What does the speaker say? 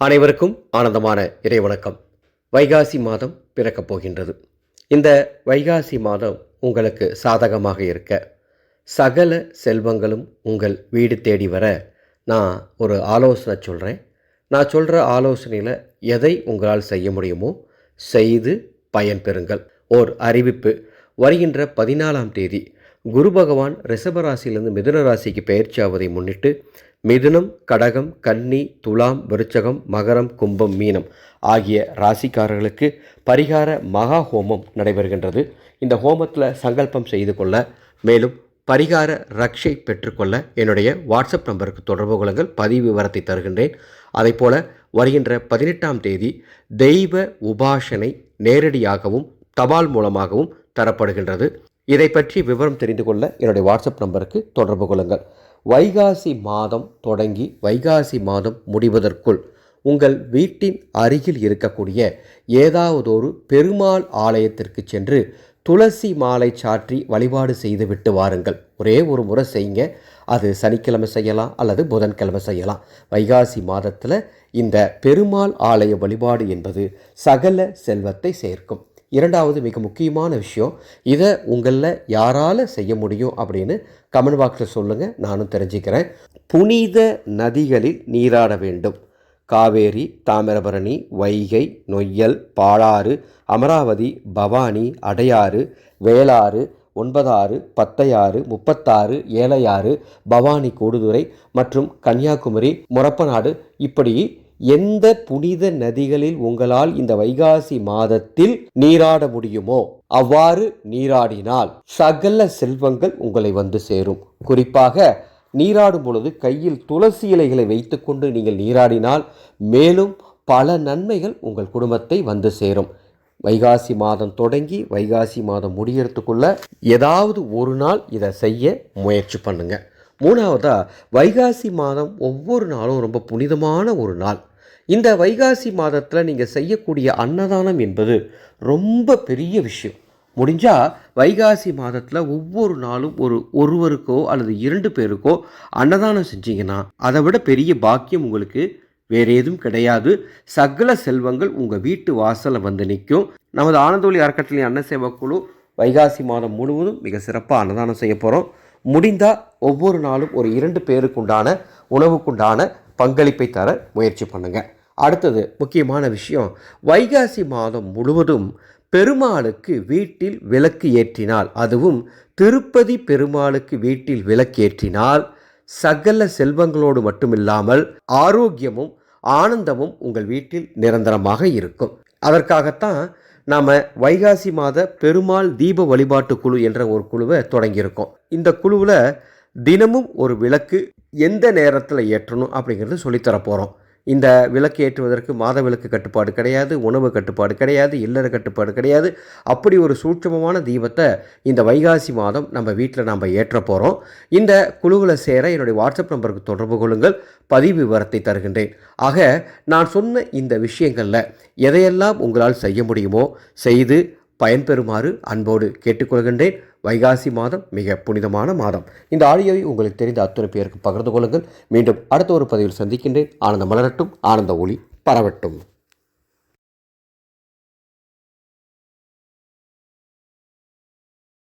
அனைவருக்கும் ஆனந்தமான இறைவணக்கம். வைகாசி மாதம் பிறக்கப் போகின்றது. இந்த வைகாசி மாதம் உங்களுக்கு சாதகமாக இருக்க சகல செல்வங்களும் உங்கள் வீடு தேடி வர நான் ஒரு ஆலோசனை சொல்கிறேன் நான் சொல்கிற ஆலோசனையில் எதை உங்களால் செய்ய முடியுமோ செய்து பயன்பெறுங்கள் ஓர் அறிவிப்பு. வருகின்ற பதினாலாம் தேதி குரு பகவான் ரிஷபராசியிலிருந்து மிதுன ராசிக்கு பயிற்சியாவதை முன்னிட்டு மிதுனம் கடகம் கன்னி துலாம் விருச்சகம் மகரம் கும்பம் மீனம் ஆகிய ராசிக்காரர்களுக்கு பரிகார மகா ஹோமம் நடைபெறுகின்றது. இந்த ஹோமத்தில் சங்கல்பம் செய்து கொள்ள மேலும் பரிகார ரக்ஷை பெற்றுக்கொள்ள என்னுடைய வாட்ஸ்அப் நம்பருக்கு தொடர்பு கொள்ளுங்கள். பதிவு விவரத்தை தருகின்றேன். அதைப்போல வருகின்ற பதினெட்டாம் தேதி தெய்வ உபாசனை நேரடியாகவும் தபால் மூலமாகவும் தரப்படுகின்றது. இதை பற்றி விவரம் தெரிந்து கொள்ள என்னுடைய வாட்ஸ்அப் நம்பருக்கு தொடர்பு கொள்ளுங்கள். வைகாசி மாதம் தொடங்கி வைகாசி மாதம் முடிவதற்குள் உங்கள் வீட்டின் அருகில் இருக்கக்கூடிய ஏதாவதொரு பெருமாள் ஆலயத்திற்கு சென்று துளசி மாலை சாற்றி வழிபாடு செய்து விட்டு வாருங்கள். ஒரே ஒரு முறை செய்யுங்க. அது சனிக்கிழமை செய்யலாம் அல்லது புதன்கிழமை செய்யலாம். வைகாசி மாதத்தில் இந்த பெருமாள் ஆலய வழிபாடு என்பது சகல செல்வத்தை சேர்க்கும். இரண்டாவது மிக முக்கியமான விஷயம் இதை உங்களில் யாரால் செய்ய முடியும் அப்படின்னு கமெண்ட் பாக்ஸில் சொல்லுங்கள் நானும் தெரிஞ்சுக்கிறேன். புனித நதிகளில் நீராட வேண்டும். காவேரி தாமிரபரணி வைகை நொய்யல் பாலாறு அமராவதி பவானி அடையாறு வேளாறு ஒன்பதாறு பத்தையாறு முப்பத்தாறு ஏழையாறு பவானி கூடுதுறை மற்றும் கன்னியாகுமரி முரப்பநாடு இப்படி எந்த புனித நதிகளில் உங்களால் இந்த வைகாசி மாதத்தில் நீராட முடியுமோ அவ்வாறு நீராடினால் சகல செல்வங்கள் உங்களை வந்து சேரும். குறிப்பாக நீராடும் பொழுது கையில் துளசி இலைகளை வைத்துக்கொண்டு நீங்கள் நீராடினால் மேலும் பல நன்மைகள் உங்கள் குடும்பத்தை வந்து சேரும். வைகாசி மாதம் தொடங்கி வைகாசி மாதம் முடியறதுக்குள்ள ஏதாவது ஒரு நாள் இதை செய்ய முயற்சி பண்ணுங்க. மூணாவதா வைகாசி மாதம் ஒவ்வொரு நாளும் ரொம்ப புனிதமான ஒரு நாள். இந்த வைகாசி மாதத்தில் நீங்கள் செய்யக்கூடிய அன்னதானம் என்பது ரொம்ப பெரிய விஷயம். முடிஞ்சால் வைகாசி மாதத்தில் ஒவ்வொரு நாளும் ஒரு ஒருவருக்கோ அல்லது இரண்டு பேருக்கோ அன்னதானம் செஞ்சீங்கன்னா அதை விட பெரிய பாக்கியம் உங்களுக்கு வேறு எதுவும் கிடையாது. சகல செல்வங்கள் உங்கள் வீட்டு வாசலில் வந்து நிற்கும். நமது ஆனந்தோலி அறக்கட்டளை அன்ன குழு வைகாசி மாதம் முழுவதும் மிக சிறப்பாக அன்னதானம் செய்ய போகிறோம் முடிந்தால் ஒவ்வொரு நாளும் ஒரு இரண்டு பேருக்குண்டான உணவுக்குண்டான பங்களிப்பை தர முயற்சி பண்ணுங்கள் அடுத்தது முக்கியமான விஷயம் வைகாசி மாதம் முழுவதும் பெருமாளுக்கு வீட்டில் விளக்கு ஏற்றினால் அதுவும் திருப்பதி பெருமாளுக்கு வீட்டில் விளக்கு ஏற்றினால் சகல செல்வங்களோடு மட்டுமில்லாமல் ஆரோக்கியமும் ஆனந்தமும் உங்கள் வீட்டில் நிரந்தரமாக இருக்கும். அதற்காகத்தான் நாம் வைகாசி மாத பெருமாள் தீப வழிபாட்டு குழு என்ற ஒரு குழுவை தொடங்கியிருக்கோம். இந்த குழுவில் தினமும் ஒரு விளக்கு எந்த நேரத்தில் ஏற்றணும் அப்படிங்கிறது சொல்லித்தர போகிறோம் இந்த விளக்கு ஏற்றுவதற்கு மாத விளக்கு கட்டுப்பாடு கிடையாது உணவு கட்டுப்பாடு கிடையாது இல்லற கட்டுப்பாடு கிடையாது. அப்படி ஒரு சூட்சமமான தீபத்தை இந்த வைகாசி மாதம் நம்ம வீட்டில் நம்ம ஏற்ற போகிறோம் இந்த குழுவில் சேர என்னுடைய வாட்ஸ்அப் நம்பருக்கு தொடர்பு கொள்ளுங்கள். பதிவு விவரத்தை தருகின்றேன். ஆக நான் சொன்ன இந்த விஷயங்களில் எதையெல்லாம் உங்களால் செய்ய முடியுமோ செய்து பயன்பெறுமாறு அன்போடு கேட்டுக்கொள்கின்றேன். வைகாசி மாதம் மிக புனிதமான மாதம். இந்த ஆடியோவை உங்களுக்கு தெரிந்த அத்துணை பேருக்கு பகிர்ந்து கொள்ளுங்கள். மீண்டும் அடுத்த ஒரு பதிவில் சந்திக்கின்றேன். ஆனந்த மலரட்டும் ஆனந்த ஒளி பரவட்டும்.